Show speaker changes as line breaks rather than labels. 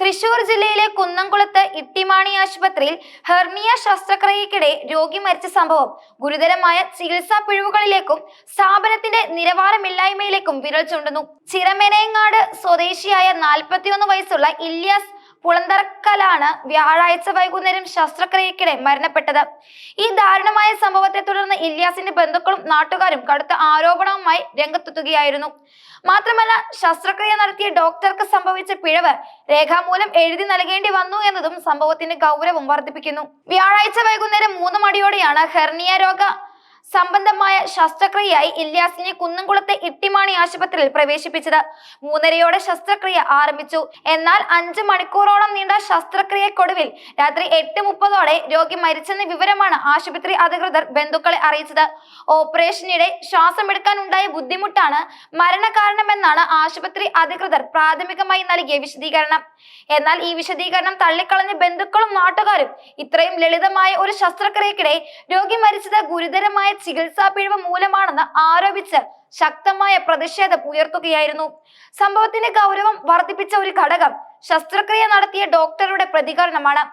തൃശൂർ ജില്ലയിലെ കുന്നംകുളത്ത് ഇട്ടിമാണി ആശുപത്രിയിൽ ഹെർണിയ ശസ്ത്രക്രിയക്കിടെ രോഗി മരിച്ച സംഭവം. ഗുരുതരമായ ചികിത്സാ പിഴവുകളിലേക്കും സ്ഥാപനത്തിന്റെ നിലവാരമില്ലായ്മയിലേക്കും വിരൽ ചൂണ്ടുന്നു. ചിറമെനയങ്ങാട് സ്വദേശിയായ നാൽപ്പത്തിയൊന്ന് വയസ്സുള്ള ഇല്യാസ് പുളന്തറക്കലാണ് വ്യാഴാഴ്ച വൈകുന്നേരം ശസ്ത്രക്രിയക്കിടെ മരണപ്പെട്ടത്. ഈ ദാരുണമായ സംഭവത്തെ തുടർന്ന് ഇല്യാസിന്റെ ബന്ധുക്കളും നാട്ടുകാരും കടുത്ത ആരോപണവുമായി രംഗത്തെത്തുകയായിരുന്നു. മാത്രമല്ല ശസ്ത്രക്രിയ നടത്തിയ ഡോക്ടർക്ക് സംഭവിച്ച പിഴവ് രേഖാമൂലം എഴുതി നൽകേണ്ടി വന്നു എന്നതും സംഭവത്തിന്റെ ഗൗരവം വർദ്ധിപ്പിക്കുന്നു. വ്യാഴാഴ്ച വൈകുന്നേരം മൂന്ന് മണിയോടെയാണ് ഹെർണിയ രോഗ സംബന്ധമായ ശസ്ത്രക്രിയയായി ഇല്യാസിനെ കുന്നംകുളത്തെ ഇട്ടിമാണി ആശുപത്രിയിൽ പ്രവേശിപ്പിച്ചത്. മൂന്നരയോടെ ശസ്ത്രക്രിയ ആരംഭിച്ചു. എന്നാൽ അഞ്ച് മണിക്കൂറോളം നീണ്ട ശസ്ത്രക്രിയക്കൊടുവിൽ രാത്രി എട്ട് മുപ്പതോടെ രോഗി മരിച്ചെന്ന വിവരമാണ് ആശുപത്രി അധികൃതർ ബന്ധുക്കളെ അറിയിച്ചത്. ഓപ്പറേഷനിടെ ശ്വാസമെടുക്കാൻ ഉണ്ടായ ബുദ്ധിമുട്ടാണ് മരണകാരണമെന്നാണ് ആശുപത്രി അധികൃതർ പ്രാഥമികമായി നൽകിയ വിശദീകരണം. എന്നാൽ ഈ വിശദീകരണം തള്ളിക്കളഞ്ഞ ബന്ധുക്കളും നാട്ടുകാരും ഇത്രയും ലളിതമായ ഒരു ശസ്ത്രക്രിയക്കിടെ രോഗി മരിച്ചത് ഗുരുതരമായ ചികിത്സാ പിഴവ് മൂലമാണെന്ന് ആരോപിച്ച് ശക്തമായ പ്രതിഷേധം ഉയർത്തുകയായിരുന്നു. സംഭവത്തിന്റെ ഗൗരവം വർദ്ധിപ്പിച്ച ഒരു ഘടകം ശസ്ത്രക്രിയ നടത്തിയ ഡോക്ടറുടെ പ്രതികരണമാണ്.